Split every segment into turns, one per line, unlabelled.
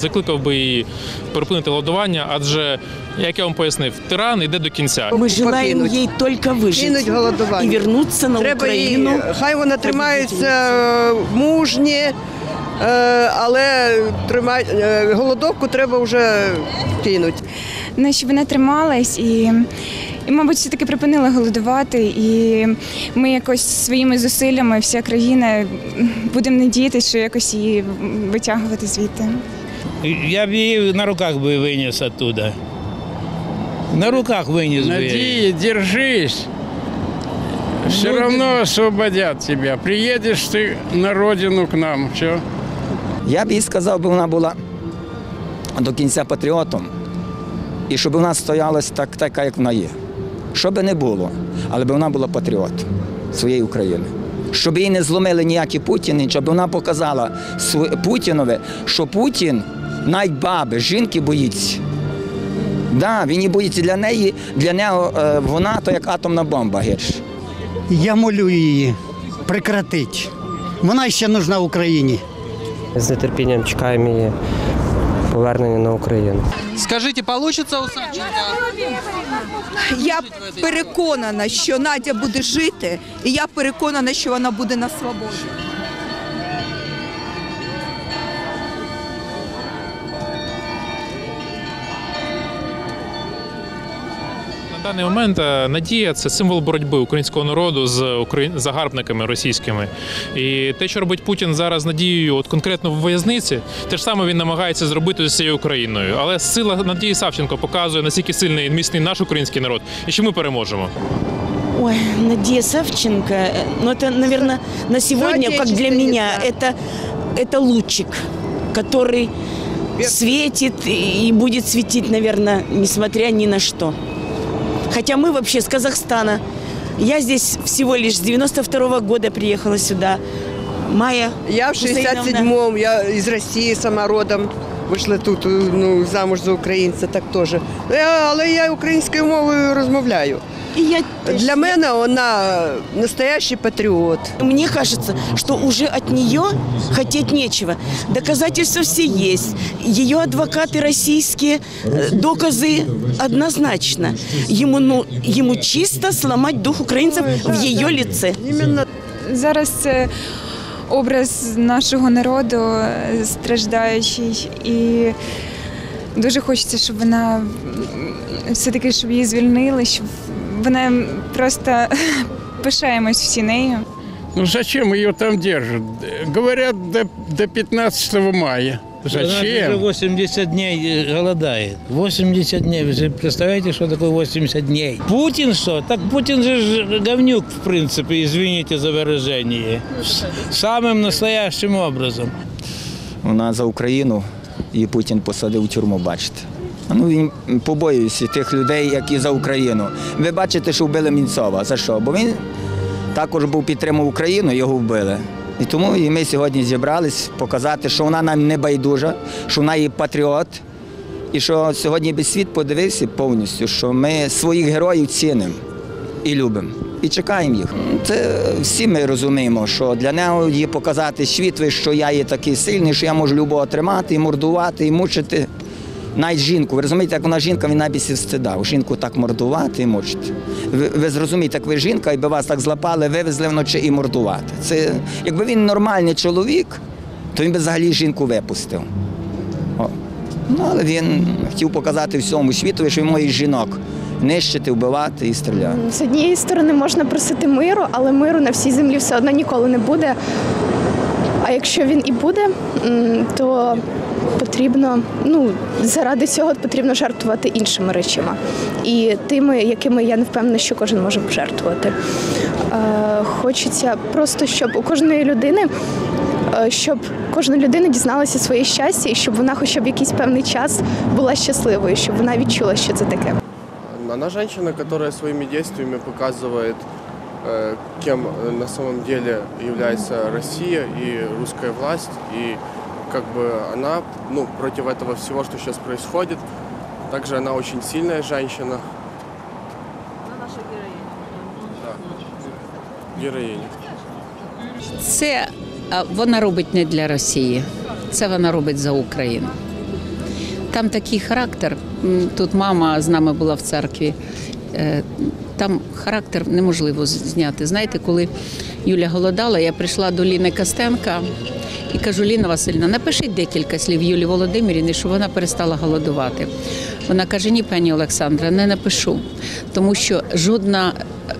закликав би її припинити голодування, адже, як я вам пояснив, тиран йде до кінця.
Мы желаем
Покинуть.
ей только выжить
Кинуть голодування.
и вернуться на
Треба їй,
Украину.
хай вона тримається е, мужні, е, але тримай, е, голодовку треба вже кинути.
Ну, щоб вона трималась і, і, мабуть, все-таки припинила голодувати. І ми якось своїми зусиллями, вся країна, будемо надіятися, що якось її витягувати звідти.
Я б її на руках би виніс оттуда. На руках виніс би.
Нади, держись. Все равно освободят тебя. Приедешь ты на родину к нам. Все.
Я б їй сказав, би вона була до кінця патріотом, і щоб вона стоялась так, така, як вона є. Що би не було, але б вона була патріотом своєї України. Щоб її не зломили ніякі Путіни, щоб вона показала Путінові, що Путін навіть баби, жінки боїться. Да, він і боїться для неї, для нього е, вона то як атомна бомба гірше.
Я молю її прекратити. Вона ще нужна Україні.
З нетерпінням чекаємо її повернення на Україну.
Скажіть, вийде у Савченка?
Я переконана, що Надя буде жити, і я переконана, що вона буде на свободі.
На даний момент е, Надія це символ боротьби українського народу з украї- загарбниками російськими. І те, що робить Путін зараз з Надією, от конкретно в в'язниці, те ж саме він намагається зробити з усією Україною. Але сила Надії Савченко показує, наскільки сильний і міцний наш український народ, і що ми переможемо.
Ой, Надія Савченко, э, ну это, наверное, на сегодня, как для меня, это, это лучик, который светит и будет светить, наверное, несмотря ни на что. Хотя мы вообще с Казахстана. Я здесь всего лишь с 92 года приехала сюда. Майя
Я в
Хусейновна.
67-му, я із Росії сама родом. Вийшли тут ну, замуж за українця, так теж. Я- Але я українською мовою розмовляю.
И я
Для мене вона настоящий патріот.
Мне кажется, что уже от нее хотеть нечего. Доказательства все есть. Ее адвокаты российские, э, доказы однозначно. Ему, ну, ему чисто сломать дух украинцев в ее лице.
Іменно
Зараз це образ нашого народу е, страждаючий, і дуже хочеться, щоб вона м, все-таки щоб її звільнили, щоб вона просто пишаємось всі нею.
Ну зачем ее там держат? Говорят, до, до 15 мая.
Вона вже
Зачем?
80 дней голодает. 80 дней. Вы себе представляете, что такое 80 дней? Путин что? Так Путин же ж говнюк, в принципе, извините за выражение. С- Самым настоящим образом.
Вона за Україну і Путін посадив у тюрму, бачите. Ну він побоюється тих людей, які за Україну. Ви бачите, що вбили Мінцова. За що? Бо він також був підтримав Україну, його вбили. І тому і ми сьогодні зібрались показати, що вона нам не байдужа, що вона є патріот, і що сьогодні весь світ подивився повністю, що ми своїх героїв цінимо і любимо. І чекаємо їх. Це всі ми розуміємо, що для нього є показати світу, що я є такий сильний, що я можу любого тримати, і мордувати, і мучити. Навіть жінку, ви розумієте, як вона жінка, він і встидав. Жінку так мордувати і мучити. Ви, ви зрозумієте, як ви жінка, якби вас так злапали, вивезли вночі і мордувати. Це, якби він нормальний чоловік, то він би взагалі жінку випустив. О. Ну, але він хотів показати всьому світу, що він може жінок нищити, вбивати і стріляти.
З однієї сторони можна просити миру, але миру на всій землі все одно ніколи не буде. А якщо він і буде, то потрібно, ну, заради цього потрібно жертвувати іншими речами. І тими, якими я не впевнена, що кожен може пожертвувати. Е, хочеться просто, щоб у кожної людини. е, Щоб кожна людина дізналася своє щастя, і щоб вона хоча б якийсь певний час була щасливою, щоб вона відчула, що це таке.
Она женщина, которая своими действиями показывает, э, кем э, на самом деле является Россия и русская власть. И как бы она ну, против этого всего, что сейчас происходит. Также она очень сильная женщина. Да. Героиня.
Це а, вона робить не для Росії, це вона робить за Україну. Там такий характер. Тут мама з нами була в церкві. Е, Там характер неможливо зняти. Знаєте, коли Юля голодала, я прийшла до Ліни Костенка і кажу: Ліна Васильівна, напишіть декілька слів Юлі Володимирівні, щоб вона перестала голодувати. Вона каже: Ні, пані Олександра, не напишу, тому що жодна,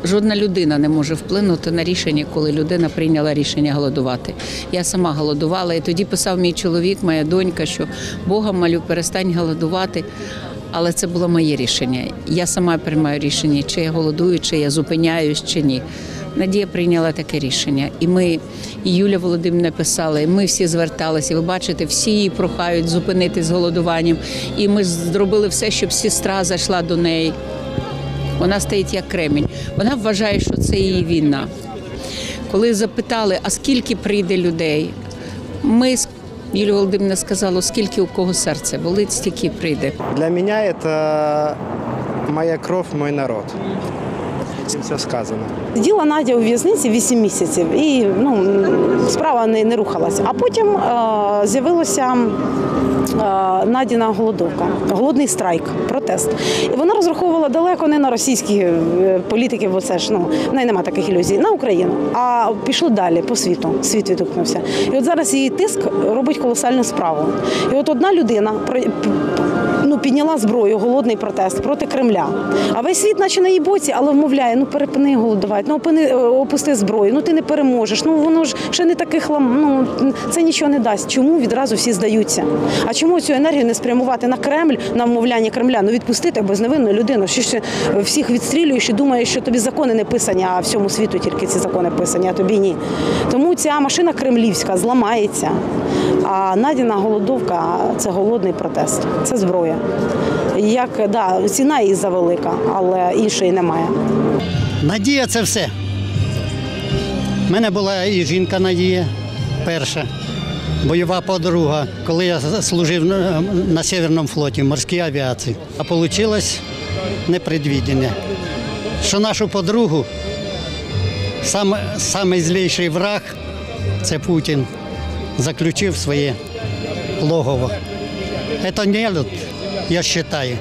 жодна людина не може вплинути на рішення, коли людина прийняла рішення голодувати. Я сама голодувала, і тоді писав мій чоловік, моя донька, що Бога малю, перестань голодувати. Але це було моє рішення. Я сама приймаю рішення, чи я голодую, чи я зупиняюсь, чи ні. Надія прийняла таке рішення. І ми, і Юля Володимирівна писала, і ми всі зверталися. Ви бачите, всі її прохають зупинити з голодуванням. І ми зробили все, щоб сестра зайшла до неї. Вона стоїть як кремінь. Вона вважає, що це її війна. Коли запитали, а скільки прийде людей, ми Юлія Володимирівна сказала, скільки у кого серце болить, стільки прийде.
Для мене це моя кров, мой народ. Этим все сказано.
Сиділа Надя у в'язниці 8 місяців і ну, справа не, не рухалася. А потім е, з'явилася е, Надіна голодовка, голодний страйк, протест. І вона розраховувала далеко не на російські е, політиків, бо це ж ну, в неї немає таких ілюзій, на Україну. А пішло далі по світу. Світ відгукнувся. І от зараз її тиск робить колосальну справу. І от одна людина ну, підняла зброю, голодний протест проти Кремля. А весь світ, наче на її боці, але вмовляє, ну перепини голодувати, ну опини, е, опусти зброю, ну ти не переможеш. Ну воно ж ще не таких лам. Ну це нічого не дасть. Чому відразу всі здаються? А чому цю енергію не спрямувати на Кремль, на вмовляння Кремля? Ну відпустити безневинну людину. Що ж ти всіх відстрілюєш і думаєш, що тобі закони не писані, а всьому світу тільки ці закони писані, а тобі ні. Тому ця машина кремлівська зламається. А Надіна голодовка це голодний протест, це зброя. Як да, ціна її завелика, але іншої немає.
Надія це все. У мене була і жінка Надія перша, бойова подруга, коли я служив на, Северному флоті, в морській авіації. А вийшло непредвідення, що нашу подругу самий враг це Путін заключив своє логово. Це нелюд, я вважаю.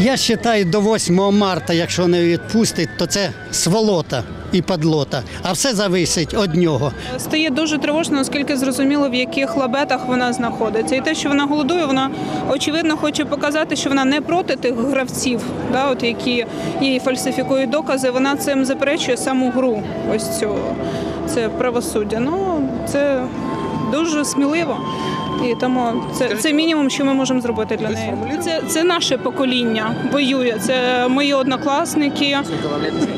Я вважаю, до 8 марта, якщо не відпустить, то це сволота і подлота. А все зависить від нього.
Стає дуже тривожно, оскільки зрозуміло, в яких лабетах вона знаходиться. І те, що вона голодує, вона очевидно хоче показати, що вона не проти тих гравців, да, от які їй фальсифікують докази. Вона цим заперечує саму гру. Ось цього це правосуддя. Ну це дуже сміливо. І тому це, це мінімум, що ми можемо зробити для неї. Це, це наше покоління воює. Це мої однокласники.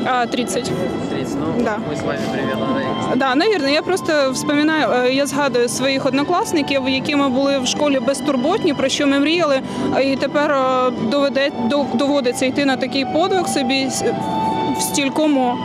А, 30.
30, ну,
Да.
мы с вами примерно
Да, навірно. Я просто вспоминаю, е, я згадую своїх однокласників, які ми були в школі безтурботні, про що ми мріяли. а І тепер е, доведе, доводиться йти на такий подвиг собі. В стількому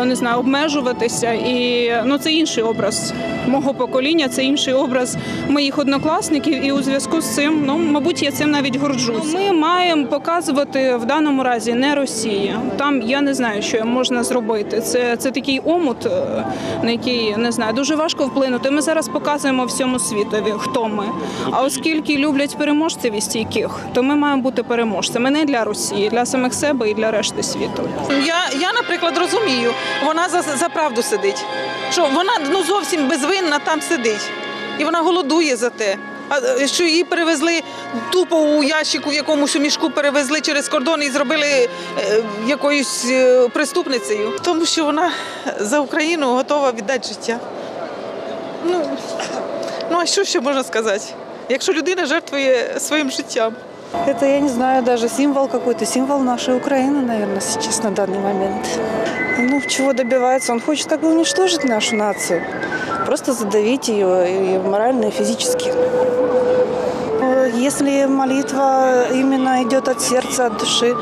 е, не знаю, обмежуватися, і ну це інший образ мого покоління, це інший образ моїх однокласників. І у зв'язку з цим, ну мабуть, я цим навіть горджуся. Ми маємо показувати в даному разі не Росії. Там я не знаю, що можна зробити. Це, це такий омут, е, на який не знаю, дуже важко вплинути. Ми зараз показуємо всьому світові, хто ми. А оскільки люблять переможців і стійких, то ми маємо бути переможцями не для Росії, для самих себе і для решти світу.
Я, я, наприклад, розумію, вона за, за правду сидить. Що вона ну зовсім безвинна там сидить. І вона голодує за те А е, що її перевезли тупо у ящику, в якомусь мішку перевезли через кордон і зробили е, якоюсь е, преступницею. Тому що вона за Україну готова віддати життя. Ну, ну а що ще можна сказати? Якщо людина жертвує своїм життям.
Это, я не знаю, даже символ какой-то, символ нашей Украины, наверное, сейчас на данный момент. Ну, чего добивается? Он хочет как бы уничтожить нашу нацию, просто задавить ее и морально, и физически. Если молитва именно идет от сердца, от души,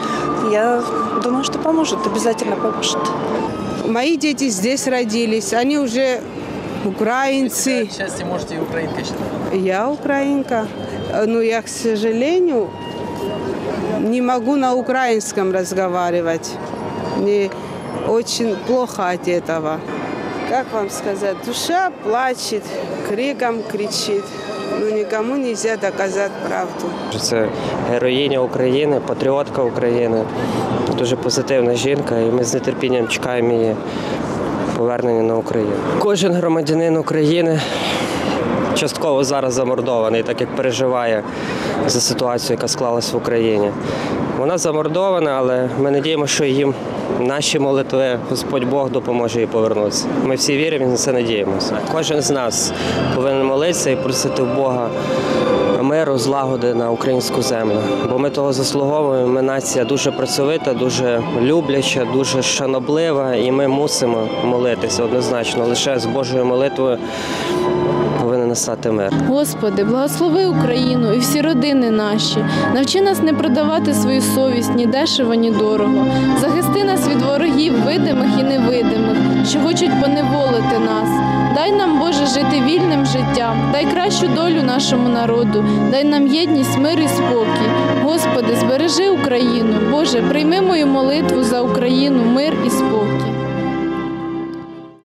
я думаю, что поможет, обязательно поможет.
Мои дети здесь родились, они уже украинцы.
Счастье можете и украинкой считать.
Я украинка, но я, к сожалению, не могу на украинском разговаривать. Мне очень плохо от этого. Как вам сказать, душа плачет, криком кричит. Ну, нікому не можна доказати правду.
Це героїня України, патріотка України, дуже позитивна жінка, і ми з нетерпінням чекаємо її повернення на Україну. Кожен громадянин України частково зараз замордований, так як переживає за ситуацію, яка склалась в Україні. Вона замордована, але ми надіємося, що їм наші молитви Господь Бог допоможе їй повернутися. Ми всі віримо і на це надіємося. Кожен з нас повинен молитися і просити в Бога миру, злагоди на українську землю. Бо ми того заслуговуємо. Ми нація дуже працьовита, дуже любляча, дуже шаноблива, і ми мусимо молитися однозначно. Лише з Божою молитвою повинен мир.
Господи, благослови Україну і всі родини наші. Навчи нас не продавати свою совість ні дешево, ні дорого. Захисти нас від ворогів, видимих і невидимих, що хочуть поневолити нас. Дай нам, Боже, жити вільним життям, дай кращу долю нашому народу, дай нам єдність, мир і спокій. Господи, збережи Україну. Боже, прийми мою молитву за Україну, мир і спокій.